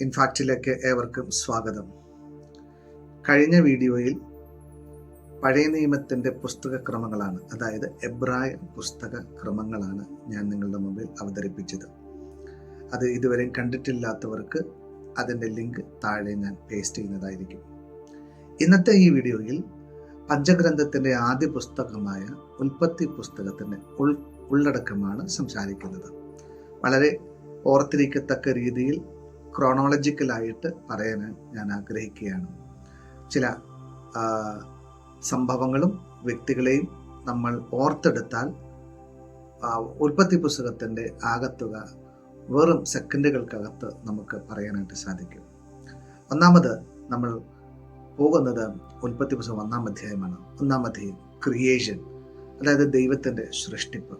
ഇൻഫാക്റ്റിലേക്ക് ഏവർക്കും സ്വാഗതം. കഴിഞ്ഞ വീഡിയോയിൽ പഴയ നിയമത്തിന്റെ പുസ്തക ക്രമങ്ങളാണ് അതായത് എബ്രായ പുസ്തക ക്രമങ്ങളാണ് ഞാൻ നിങ്ങളുടെ മുമ്പിൽ അവതരിപ്പിച്ചത്. അത് ഇതുവരെയും കണ്ടിട്ടില്ലാത്തവർക്ക് അതിന്റെ ലിങ്ക് താഴെ ഞാൻ പേസ്റ്റ് ചെയ്യുന്നതായിരിക്കും. ഇന്നത്തെ ഈ വീഡിയോയിൽ പഞ്ചഗ്രന്ഥത്തിന്റെ ആദ്യ പുസ്തകമായ ഉൽപ്പത്തി പുസ്തകത്തിന്റെ ഉൾ ഉള്ളടക്കമാണ് സംസാരിക്കുന്നത്. വളരെ ഓർത്തിരിക്കത്തക്ക രീതിയിൽ ക്രോണോളജിക്കലായിട്ട് പറയാൻ ഞാൻ ആഗ്രഹിക്കുകയാണ്. ചില സംഭവങ്ങളും വ്യക്തികളെയും നമ്മൾ ഓർത്തെടുത്താൽ ഉൽപ്പത്തി പുസ്തകത്തിന്റെ ആകത്തുക വെറും സെക്കൻഡുകൾക്കകത്ത് നമുക്ക് പറയാനായിട്ട് സാധിക്കും. ഒന്നാമത് നമ്മൾ പോകുന്നത് ഉൽപ്പത്തി പുസ്തകം ഒന്നാം അധ്യായമാണ്. ഒന്നാം അധ്യായം ക്രിയേഷൻ അതായത് ദൈവത്തിന്റെ സൃഷ്ടിപ്പ്.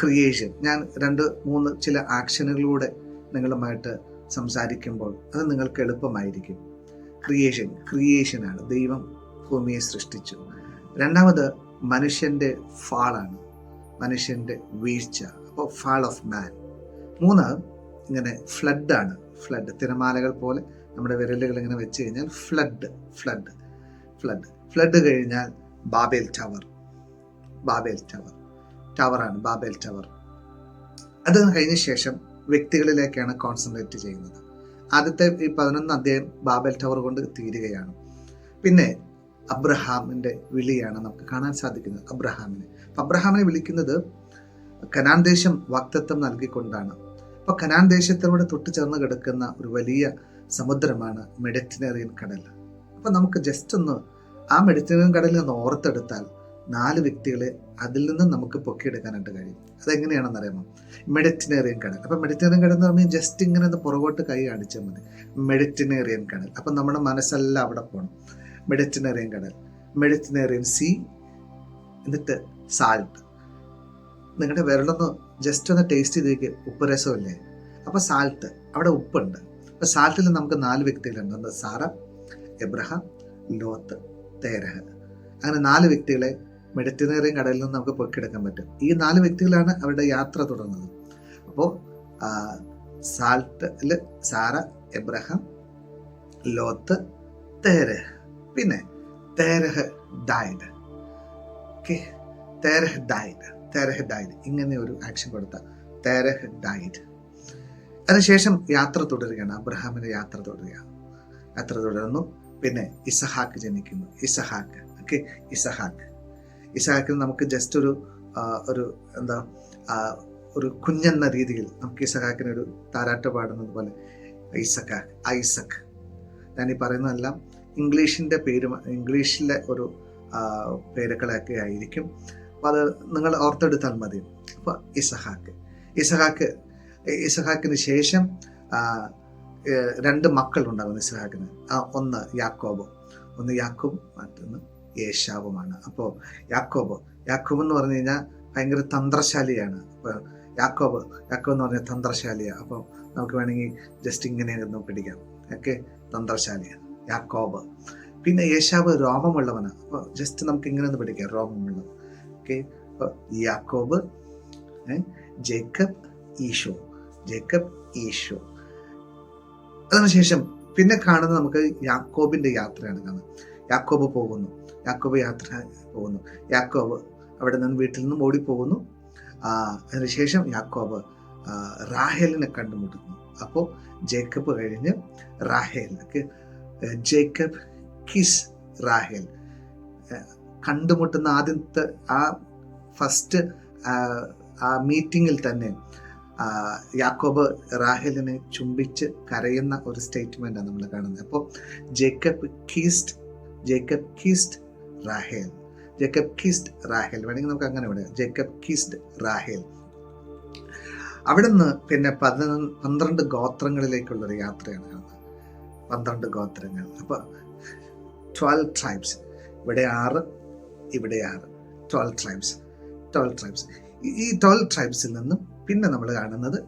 ക്രിയേഷൻ ഞാൻ രണ്ട് മൂന്ന് ചില ആക്ഷനുകളിലൂടെ നിങ്ങളുമായിട്ട് സംസാരിക്കുമ്പോൾ അത് നിങ്ങൾക്ക് എളുപ്പമായിരിക്കും. ക്രിയേഷൻ ക്രിയേഷനാണ് ദൈവം ഭൂമിയെ സൃഷ്ടിച്ചു. രണ്ടാമത് മനുഷ്യന്റെ ഫാളാണ്. മനുഷ്യന്റെ വീഴ്ച. അപ്പോൾ ഫാൾ ഓഫ് മാൻ. മൂന്ന് ഇങ്ങനെ ഫ്ലഡാണ് ഫ്ലഡ് തിരമാലകൾ പോലെ നമ്മുടെ വിരലുകൾ ഇങ്ങനെ വെച്ച് കഴിഞ്ഞാൽ ഫ്ലഡ് ഫ്ലഡ് ഫ്ലഡ് ഫ്ലഡ് കഴിഞ്ഞാൽ ബാബേൽ ടവർ ബാബേൽ ടവർ ടവറാണ് ബാബേൽ ടവർ അത് കഴിഞ്ഞ ശേഷം വ്യക്തികളിലേക്കാണ് കോൺസെൻട്രേറ്റ് ചെയ്യുന്നത്. ആദ്യത്തെ ഈ പതിനൊന്ന് അധ്യായം ബാബൽ ടവർ കൊണ്ട് തീരുകയാണ്. പിന്നെ അബ്രഹാമിന്റെ വിളിയാണ് നമുക്ക് കാണാൻ സാധിക്കുന്നത് അബ്രഹാമിനെ. അബ്രഹാമിനെ വിളിക്കുന്നത് കനാൻ ദേശം വാക്തത്വം നൽകിക്കൊണ്ടാണ്. അപ്പോൾ കനാൻ ദേശത്തിലൂടെ തൊട്ട് ചേർന്ന് കിടക്കുന്ന ഒരു വലിയ സമുദ്രമാണ് മെഡിറ്ററേനിയൻ കടൽ. അപ്പോൾ നമുക്ക് ജസ്റ്റ് ഒന്ന് ആ മെഡിറ്ററേനിയൻ കടലിൽ നിന്ന് ഓർത്തെടുത്താൽ നാല് വ്യക്തികളെ അതിൽ നിന്ന് നമുക്ക് പൊക്കിയെടുക്കാനായിട്ട് കഴിയും. അതെങ്ങനെയാണെന്ന് അറിയാമോ? മെഡിറ്ററേനിയൻ കടൽ. അപ്പൊ മെഡിറ്ററേനിയൻ കടൽ എന്ന് പറഞ്ഞാൽ ജസ്റ്റ് ഇങ്ങനെ ഒന്ന് പുറകോട്ട് കൈ അടിച്ചാൽ മതി. മെഡിറ്ററേനിയൻ കടൽ. അപ്പൊ നമ്മുടെ മനസ്സെല്ലാം അവിടെ പോകണം മെഡിറ്ററേനിയൻ കടൽ. മെഡിറ്ററേനിയൻ സീ എന്നിട്ട് സാൾട്ട് നിങ്ങളുടെ വിരലൊന്ന് ജസ്റ്റ് ഒന്ന് ടേസ്റ്റ് ചെയ്തേക്ക്. ഉപ്പ് രസമല്ലേ? അപ്പൊ സാൾട്ട് അവിടെ ഉപ്പുണ്ട്. അപ്പൊ സാൾട്ടിൽ നമുക്ക് നാല് വ്യക്തികളുണ്ട്. Sarah Abraham Lot Terah. അങ്ങനെ നാല് വ്യക്തികളെ മെഡിറ്ററേനിയൻ കടലിൽ നിന്ന് നമുക്ക് പൊക്കിയെടുക്കാൻ പറ്റും. ഈ നാല് വ്യക്തികളാണ് അവരുടെ യാത്ര തുടങ്ങുന്നത്. അപ്പോൾ സാൾട്ടിൽ സാറ എബ്രഹാം ലോത്ത് തേരഹ്. പിന്നെ Terah died okay? Terah died Terah died ഇങ്ങനെ ഒരു ആക്ഷൻ കൊടുത്ത തേരഹ് ഡൈഡ് അതിനുശേഷം യാത്ര തുടരുകയാണ്. അബ്രഹാമിന്റെ യാത്ര തുടരുകയാണ്. യാത്ര തുടരുന്നു. പിന്നെ ഇസഹാക്ക് ജനിക്കുന്നു. ഇസഹാക്ക്. ഓക്കെ? ഇസഹാക്ക്. ഇസഹാക്കിന് നമുക്ക് ജസ്റ്റ് ഒരു ഒരു എന്താ ഒരു കുഞ്ഞെന്ന രീതിയിൽ നമുക്ക് ഇസഹാക്കിന് ഒരു താരാട്ട് പാടുന്നത് പോലെ ഐസക്ക ഐസക് ഞാൻ ഈ പറയുന്നതെല്ലാം ഇംഗ്ലീഷിന്റെ പേര് ഇംഗ്ലീഷിലെ ഒരു പേരുകളൊക്കെ ആയിരിക്കും. അപ്പോൾ അത് നിങ്ങൾ ഓർത്തെടുത്താൽ മതി. അപ്പോൾ ഇസഹാക്ക് ഇസഹാക്ക് ഇസഹാക്കിന് ശേഷം രണ്ട് മക്കൾ ഉണ്ടാകുന്നു ഇസഹാക്കിന് ഒന്ന് യാക്കോബ് ഒന്ന് യാക്കോബ് മറ്റൊന്ന് യേശാവുമാണ്. അപ്പോൾ യാക്കോബ് യാക്കോബ് എന്ന് പറഞ്ഞു കഴിഞ്ഞാൽ ഭയങ്കര തന്ത്രശാലിയാണ്. അപ്പോൾ യാക്കോബ് യാക്കോബ് എന്ന് പറഞ്ഞാൽ തന്ത്രശാലിയാണ് അപ്പോൾ നമുക്ക് വേണമെങ്കിൽ ജസ്റ്റ് ഇങ്ങനെ ഒന്ന് പിടിക്കാം. ഓക്കെ? തന്ത്രശാലിയാണ്. യാക്കോബ്. പിന്നെ യേശാവ് രോമമുള്ളവനാണ് അപ്പോൾ ജസ്റ്റ് നമുക്ക് ഇങ്ങനെ ഒന്ന് പിടിക്കാം. രോമമുള്ളവൻ. ഓക്കെ? അപ്പോൾ യാക്കോബ് ജേക്കബ് ഈശോ. ജേക്കബ് ഈശോ. അതിനുശേഷം പിന്നെ കാണുന്നത് നമുക്ക് യാക്കോബിന്റെ യാത്രയാണ് കാണുന്നത്. യാക്കോബ് പോകുന്നു. യാക്കോബ് യാത്ര പോകുന്നു. യാക്കോബ് അവിടെ നിന്ന് വീട്ടിൽ നിന്നും ഓടിപ്പോകുന്നു. അതിനുശേഷം യാക്കോബ് റാഹേലിനെ കണ്ടുമുട്ടുന്നു. അപ്പോൾ ജേക്കബ് കഴിഞ്ഞ് റാഹേൽ ജേക്കബ് കിസ് റാഹേൽ. കണ്ടുമുട്ടുന്ന ആദ്യത്തെ ആ ഫസ്റ്റ് ആ മീറ്റിങ്ങിൽ തന്നെ യാക്കോബ് റാഹേലിനെ ചുംബിച്ച് കരയുന്ന ഒരു സ്റ്റേറ്റ്മെന്റാണ് നമ്മൾ കാണുന്നത്. അപ്പോൾ ജേക്കബ് കീസ്റ്റ് ജേക്കബ് കിസ്ഡ് റാഹേൽ. ജേക്കബ് കിസ്ഡ് റാഹേൽ. വേണമെങ്കിൽ നമുക്ക് അങ്ങനെ വിടാം. ജേക്കബ് കിസ്ഡ് റാഹേൽ. അവിടുന്ന് പിന്നെ പതിനൊന്ന് പന്ത്രണ്ട് ഗോത്രങ്ങളിലേക്കുള്ള ഒരു യാത്രയാണ് കാണുന്നത് പന്ത്രണ്ട് ഗോത്രങ്ങൾ. അപ്പോൾ ട്വൽവ് ട്രൈബ്സ് ഇവിടെ ആറ് ഇവിടെ ആറ്. ട്വൽവ് ട്രൈബ്സ് ട്വൽവ് ട്രൈബ്സ് ഈ ട്വൽവ് ട്രൈബ്സിൽ നിന്നും പിന്നെ നമ്മൾ കാണുന്നത്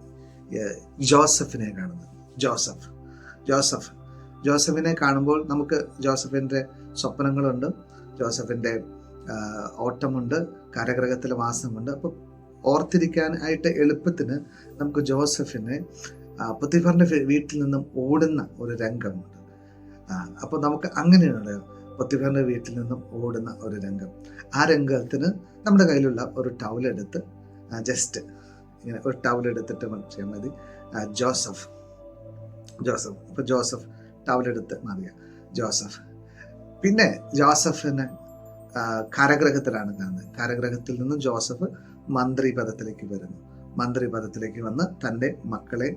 ജോസഫിനെ കാണുന്നത്. ജോസഫ്. ജോസഫ്. ജോസഫിനെ കാണുമ്പോൾ നമുക്ക് ജോസഫിന്റെ സ്വപ്നങ്ങളുണ്ട്. ജോസഫിന്റെ ഓട്ടമുണ്ട്. കാരാഗ്രഹത്തിലെ വാസമുണ്ട് അപ്പോൾ ഓർത്തിരിക്കാനായിട്ട് എളുപ്പത്തിന് നമുക്ക് ജോസഫിനെ പൊത്തിഫറിന്റെ വീട്ടിൽ നിന്നും ഓടുന്ന ഒരു രംഗമുണ്ട്. അപ്പോൾ നമുക്ക് അങ്ങനെയാണ് പൊത്തിഫറിന്റെ വീട്ടിൽ നിന്നും ഓടുന്ന ഒരു രംഗം. ആ രംഗത്തിന് നമ്മുടെ കയ്യിലുള്ള ഒരു ടവലെടുത്ത് ജസ്റ്റ് ഇങ്ങനെ ഒരു ടവലെടുത്തിട്ട് ചെയ്യാൻ മതി. ജോസഫ്. ജോസഫ്. അപ്പോൾ ജോസഫ് ടവലെടുത്ത് മാറിയ. ജോസഫ്. പിന്നെ ജോസഫിന് കാരാഗ്രഹത്തിലാണ് കാണുന്നത്. കാരാഗ്രഹത്തിൽ നിന്നും ജോസഫ് മന്ത്രി പദത്തിലേക്ക് വരുന്നു. മന്ത്രി പദത്തിലേക്ക് വന്ന് തന്റെ മക്കളെ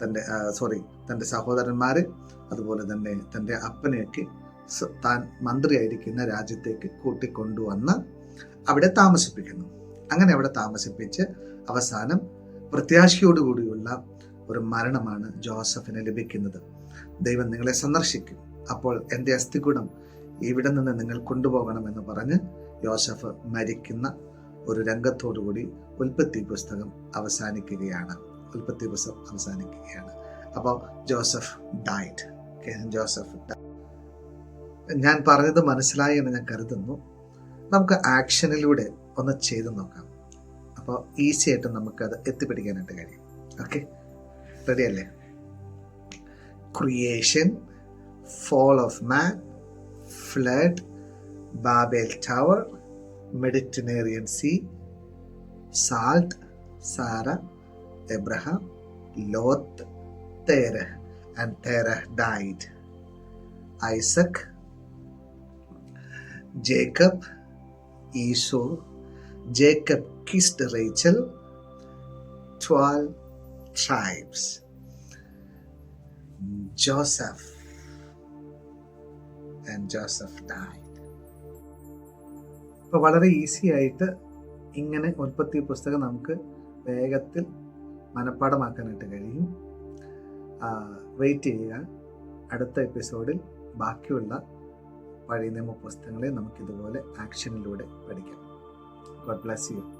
തന്റെ സോറി തന്റെ സഹോദരന്മാരെ അതുപോലെ തന്നെ തന്റെ അപ്പനെയൊക്കെ താൻ മന്ത്രിയായിരിക്കുന്ന രാജ്യത്തേക്ക് കൂട്ടിക്കൊണ്ടുവന്ന് അവിടെ താമസിപ്പിക്കുന്നു. അങ്ങനെ അവിടെ താമസിപ്പിച്ച് അവസാനം പ്രത്യാശയോടുകൂടിയുള്ള ഒരു മരണമാണ് ജോസഫിന് ലഭിക്കുന്നത്. ദൈവം നിങ്ങളെ സന്ദർശിക്കും. അപ്പോൾ എന്റെ അസ്ഥികുടം ഇവിടെ നിന്ന് നിങ്ങൾ കൊണ്ടുപോകണമെന്ന് പറഞ്ഞ് യോസഫ് മരിക്കുന്ന ഒരു രംഗത്തോടുകൂടി ഉൽപ്പത്തി പുസ്തകം അവസാനിക്കുകയാണ്. ഉൽപ്പത്തി പുസ്തകം അവസാനിക്കുകയാണ്. അപ്പോൾ ജോസഫ് ഡൈറ്റ് ജോസഫ്. ഞാൻ പറഞ്ഞത് മനസ്സിലായി എന്ന് ഞാൻ കരുതുന്നു. നമുക്ക് ആക്ഷനിലൂടെ ഒന്ന് ചെയ്തു നോക്കാം. അപ്പോൾ ഈസി ആയിട്ട് നമുക്കത് എത്തിപ്പിടിക്കാനായിട്ട് കഴിയും. ഓക്കെ? റെഡി അല്ലേ? Creation fall of man, flood, Babel Tower, Mediterranean Sea, Salt, Sarah, Abraham, Lot, Terah, and Terah died. Isaac, Jacob, Esau, Jacob kissed Rachel, 12 tribes. Joseph and Joseph died അപ്പോൾ വളരെ easy ആയിട്ട് ഇങ്ങനെ ഉൽപ്പത്തി പുസ്തകം നമുക്ക് വേഗത്തിൽ മനഃപ്പാടമാക്കാനായിട്ട് കഴിയും. വെയിറ്റ് ചെയ്യുക. അടുത്ത എപ്പിസോഡിൽ ബാക്കിയുള്ള പഴയ നിയമ പുസ്തകങ്ങളെ നമുക്കിതുപോലെ ആക്ഷനിലൂടെ പഠിക്കാം. God bless you